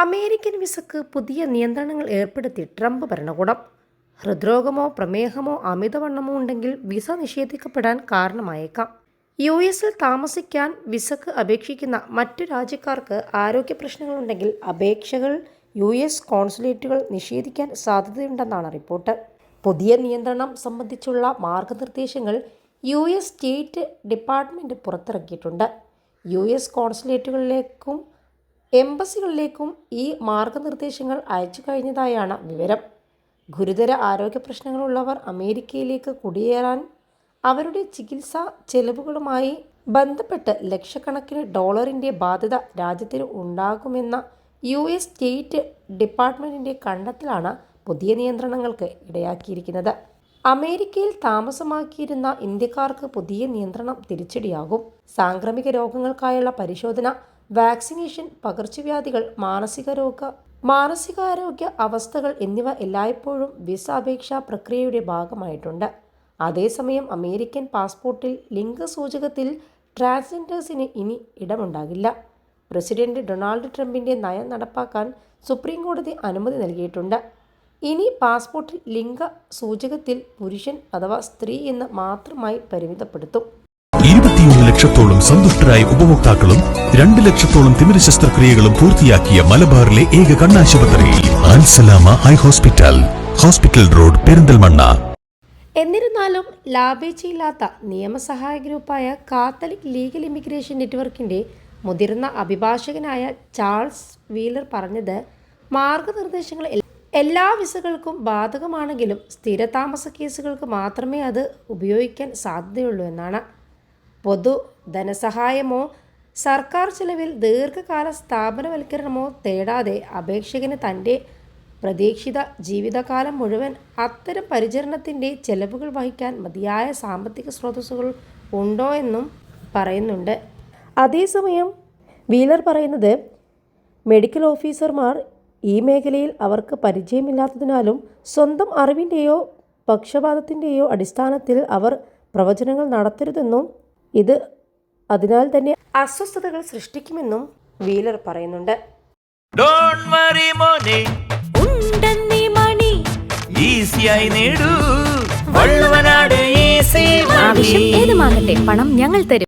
American വിസക്ക് പുതിയ നിയന്ത്രണങ്ങൾ ഏർപ്പെടുത്തി ട്രംപ് ഭരണകൂടം. ഹൃദ്രോഗമോ പ്രമേഹമോ അമിതവണ്ണമോ ഉണ്ടെങ്കിൽ വിസ നിഷേധിക്കപ്പെടാൻ കാരണമായേക്കാം. യു എസിൽ താമസിക്കാൻ വിസക്ക് അപേക്ഷിക്കുന്ന മറ്റു രാജ്യക്കാർക്ക് ആരോഗ്യ പ്രശ്നങ്ങളുണ്ടെങ്കിൽ അപേക്ഷകൾ യു എസ് കോൺസുലേറ്റുകൾ നിഷേധിക്കാൻ സാധ്യതയുണ്ടെന്നാണ് റിപ്പോർട്ട്. പുതിയ നിയന്ത്രണം സംബന്ധിച്ചുള്ള മാർഗനിർദ്ദേശങ്ങൾ യു എസ് സ്റ്റേറ്റ് ഡിപ്പാർട്ട്മെന്റ് പുറത്തിറക്കിയിട്ടുണ്ട്. യു എസ് കോൺസുലേറ്റുകളിലേക്കും എംബസികളിലേക്കും ഈ മാർഗനിർദ്ദേശങ്ങൾ അയച്ചു കഴിഞ്ഞതായാണ് വിവരം. ഗുരുതര ആരോഗ്യ പ്രശ്നങ്ങളുള്ളവർ അമേരിക്കയിലേക്ക് കുടിയേറാൻ അവരുടെ ചികിത്സാ ചെലവുകളുമായി ബന്ധപ്പെട്ട് ലക്ഷക്കണക്കിന് ഡോളറിന്റെ ബാധ്യത രാജ്യത്തിന് ഉണ്ടാകുമെന്ന യു എസ് സ്റ്റേറ്റ് ഡിപ്പാർട്ട്മെന്റിന്റെ കണ്ടെത്തലാണ് പുതിയ നിയന്ത്രണങ്ങൾക്ക് ഇടയാക്കിയിരിക്കുന്നത്. അമേരിക്കയിൽ താമസമാക്കിയിരുന്ന ഇന്ത്യക്കാർക്ക് പുതിയ നിയന്ത്രണം തിരിച്ചടിയാകും. സാംക്രമിക രോഗങ്ങൾക്കായുള്ള പരിശോധന വാക്സിനേഷൻ പകർച്ചവ്യാധികൾ മാനസിക രോഗ മാനസികാരോഗ്യ അവസ്ഥകൾ എന്നിവ എല്ലായ്പ്പോഴും വിസ അപേക്ഷാ പ്രക്രിയയുടെ ഭാഗമായിട്ടുണ്ട്. അതേസമയം അമേരിക്കൻ പാസ്പോർട്ടിൽ ലിംഗ ലിംഗസൂചകത്തിൽ ട്രാൻസ്ജെൻഡേഴ്സിന് ഇനി ഇടമുണ്ടാകില്ല. പ്രസിഡന്റ് ഡൊണാൾഡ് ട്രംപിന്റെ നയം നടപ്പാക്കാൻ സുപ്രീം കോടതി അനുമതി നൽകിയിട്ടുണ്ട്. ഇനി പാസ്പോർട്ടിൽ ലിംഗ സൂചകത്തിൽ പുരുഷൻ അഥവാ സ്ത്രീ എന്ന് മാത്രമായി പരിമിതപ്പെടുത്തും. ഇരുപത്തിയൊന്ന് ലക്ഷത്തോളം സന്തുഷ്ടരായ ഉപഭോക്താക്കളും രണ്ട് ലക്ഷത്തോളം തിമിര ശസ്ത്രക്രിയകളും പൂർത്തിയാക്കിയ മലബാറിലെ ഏക കണ്ണാശുപത്രിയിൽ Al Salama eye hospital hospital road Perinthalmanna. എന്നിരുന്നാലും ലാഭേച്ഛയില്ലാത്ത നിയമസഹായ ഗ്രൂപ്പായ കാത്തലിക് ലീഗൽ ഇമിഗ്രേഷൻ നെറ്റ്വർക്കിന്റെ മുതിർന്ന അഭിഭാഷകനായ ചാൾസ് വീലർ പറഞ്ഞത് മാർഗനിർദ്ദേശങ്ങൾ എല്ലാ വിസകൾക്കും ബാധകമാണെങ്കിലും സ്ഥിരതാമസ കേസുകൾക്ക് മാത്രമേ അത് ഉപയോഗിക്കാൻ സാധ്യതയുള്ളൂ എന്നാണ്. പൊതു ധനസഹായമോ സർക്കാർ ചെലവിൽ ദീർഘകാല സ്ഥാപനവൽക്കരണമോ തേടാതെ അപേക്ഷകന് തന്റെ പ്രതീക്ഷിത ജീവിതകാലം മുഴുവൻ അത്തരം പരിചരണത്തിന്റെ ചെലവുകൾ വഹിക്കാൻ മതിയായ സാമ്പത്തിക സ്രോതസ്സുകൾ ഉണ്ടോ എന്നും പറയുന്നുണ്ട്. അതേസമയം വീലർ പറയുന്നത് മെഡിക്കൽ ഓഫീസർമാർ ഈ മേഖലയിൽ അവർക്ക് പരിചയമില്ലാത്തതിനാലും സ്വന്തം അറിവിന്റെയോ പക്ഷപാതത്തിന്റെയോ അടിസ്ഥാനത്തിൽ അവർ പ്രവചനങ്ങൾ നടത്തരുതെന്നും ഇത് അതിനാൽ തന്നെ അസ്വസ്ഥതകൾ സൃഷ്ടിക്കുമെന്നും വീലർ പറയുന്നുണ്ട്. ഏത് വറി മോനെ. ഉണ്ടെന്നീ മണി. ഈസിയായി നേടൂ. വള്ളുവനാട് ഈസി ആവശ്യം ഏതുമാകട്ടെ പണം ഞങ്ങൾ തരും.